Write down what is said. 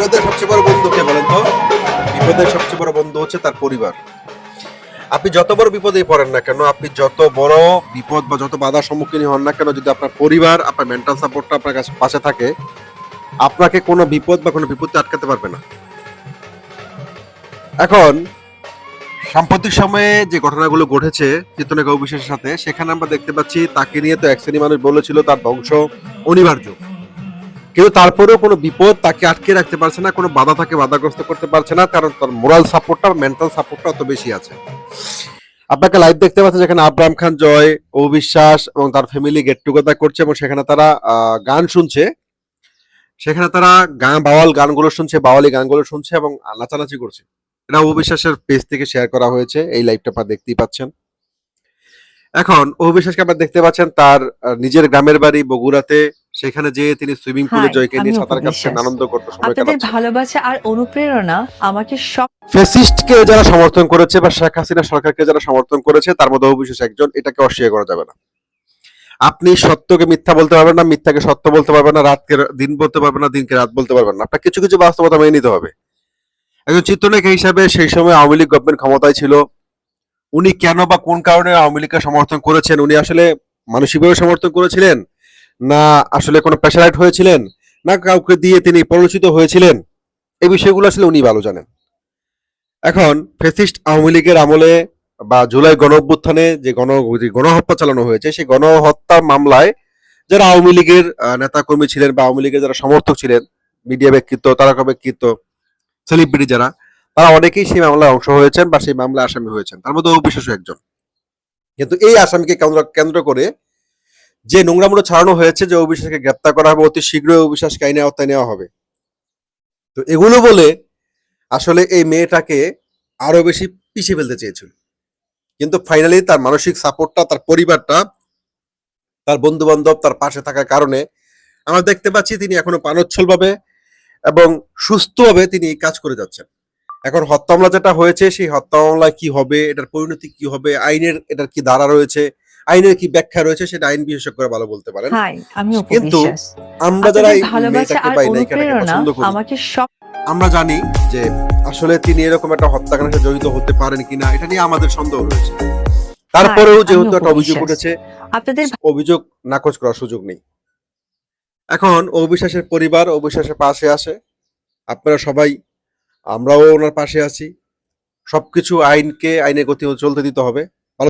বিপদের সবচেয়ে বড় বন্ধু কে বলেন তো? বিপদের সবচেয়ে বড় বন্ধু হচ্ছে তার পরিবার। আপনি যত বড় বিপদেই পড়েন না কেন, আপনি যত বড় বিপদ বা যত বাধার সম্মুখীন হন না কেন, যদি আপনার পরিবার, আপনার মেন্টাল সাপোর্টটা আপনার কাছে পাশে থাকে, আপনাকে কোনো বিপদ বা কোনো বিপত্তি আটকাতে পারবে না। এখন, সাম্প্রতিক সময়ে যে ঘটনাগুলো ঘটেছে চেতনা অবিশ্বাসের সাথে, সেখানে আমরা দেখতে পাচ্ছি, তাকে নিয়ে তো এক শ্রেণি মানুষ বলেছিল, তার ধ্বংস অনিবার্য। কিন্তু তারপরেও কোনো বিপদ তাকে আটকে রাখতে পারছে না, কোনো বাধা তাকে বাধাগ্রস্ত করতে পারছে না, কারণ তার মোরাল সাপোর্টটা মেন্টাল সাপোর্টটা অত বেশি আছে। আপনাকে লাইভ দেখতে পাচ্ছেন যেখানে আব্রাহাম খান জয় অবিশ্বাস এবং তার ফ্যামিলি গেট টুগেদার করছে এবং সেখানে তারা গান শুনছে। সেখানে তারা গান বাওয়াল গানগুলো শুনছে, বাওয়ালি গানগুলো শুনছে এবং নাচানাচি করছে। এটা অবিশ্বাসের পেজ থেকে শেয়ার করা হয়েছে, এই লাইভটা আপনারা দেখতেই পাচ্ছেন। এখন অবিশ্বাসকে আপনারা দেখতে পাচ্ছেন তার নিজের গ্রামের বাড়ি বগুড়াতে সেখানে যেয়ে তিনি সুইমিং পুলে জয়কে নিয়ে সাঁতার কাটছেন আনন্দ করতে সময় আপনাদের ভালোবাসা আর অনুপ্রেরণা আমাকে সব ফেসিস্টকে যারা সমর্থন করেছে বা শেখ হাসিনা সরকারকে যারা সমর্থন করেছে তার মধ্যে অবিশ্বাস একজন এটাকে অস্বীকার করা যাবে না। আপনি সত্যকে মিথ্যা বলতে পারবেন না মিথ্যাকে সত্য বলতে পারবেন না রাতকে দিন বলতে পারবেন না দিনকে রাত বলতে পারবেন না। আপনার কিছু কিছু বাস্তবতা মেনে নিতে হবে। একজন চিত্রনায়িকা হিসাবে সেই সময় আওয়ামী লীগ গভর্নমেন্ট ক্ষমতায় ছিল। উনি কেন বা কোন কারণে আওয়ামী লীগকে সমর্থন করেছেন? উনি আসলে মানসিকভাবে সমর্থন করেছিলেন? না আসলে কোনো প্রেশারাইট হয়েছিলেন? না কাউকে দিয়ে তিনি প্ররোচিত হয়েছিলেন? এই বিষয়গুলো আসলে উনি ভালো জানেন। এখন ফেসিস্ট আওয়ামী লীগের আমলে বা জুলাই গণ অভ্যুত্থানে যে গণ গণহত্যা চালানো হয়েছে, সেই গণহত্যা মামলায় যারা আওয়ামী লীগের নেতা কর্মী ছিলেন বা আওয়ামী লীগের যারা সমর্থক ছিলেন মিডিয়া ব্যক্তিত্ব, তারকা ব্যক্তিত্ব সেলিব্রিটি যারা, তারা অনেকেই সেই মামলায় অংশ হয়েছেন বা সেই মামলায় আসামি হয়েছেন। তার মধ্যে অবিশ্বাস একজন। কিন্তু এই আসামিকে কেন্দ্র কেন্দ্র করে যে নোংরামুড়ো ছাড়ানো হয়েছে যে অবিশ্বাসকে গ্রেপ্তার করা হবে, অতি শীঘ্রই অবিশ্বাসকে আইনে আওতায় নেওয়া হবে। তো এগুলো বলে আসলে এই মেয়েটাকে আরও বেশি পিছিয়ে ফেলতে চেয়েছিল। কিন্তু ফাইনালি তার মানসিক সাপোর্টটা তার পরিবারটা, তার বন্ধু বান্ধব তার পাশে থাকার কারণে আমরা দেখতে পাচ্ছি তিনি এখনও পানোচ্ছল ভাবে এবং সুস্থভাবে তিনি কাজ করে যাচ্ছেন। এখন হত্যা মামলা যেটা হয়েছে, সেই হত্যা মামলায় কি হবে, এটার পরিণতি কি হবে, আইনের এটার কি ধারা রয়েছে আইনের কি ব্যাখ্যা রয়েছে সেটা আইন বিশেষজ্ঞরা ভালো বলতে পারেন। কিন্তু আমরা যারা এই মেয়েটাকে বা নায়িকাটাকে পছন্দ করি আমাকে সব আমরা জানি যে আসলে তিনি এরকম একটা হত্যাকাণ্ডের সাথে জড়িত হতে পারেন কিনা এটা নিয়ে আমাদের সন্দেহ রয়েছে। তারপরেও যেহেতু একটা অভিযোগ উঠেছে আপনাদের অভিযোগ নাকচ করার সুযোগ নেই। এখন অবিশ্বাসের পরিবার অবিশ্বাসের পাশে আসে আপনারা সবাই আমরাও ওনার পাশে আছি। সবকিছু আইনকে আইনের গতি চলতে দিতে হবে।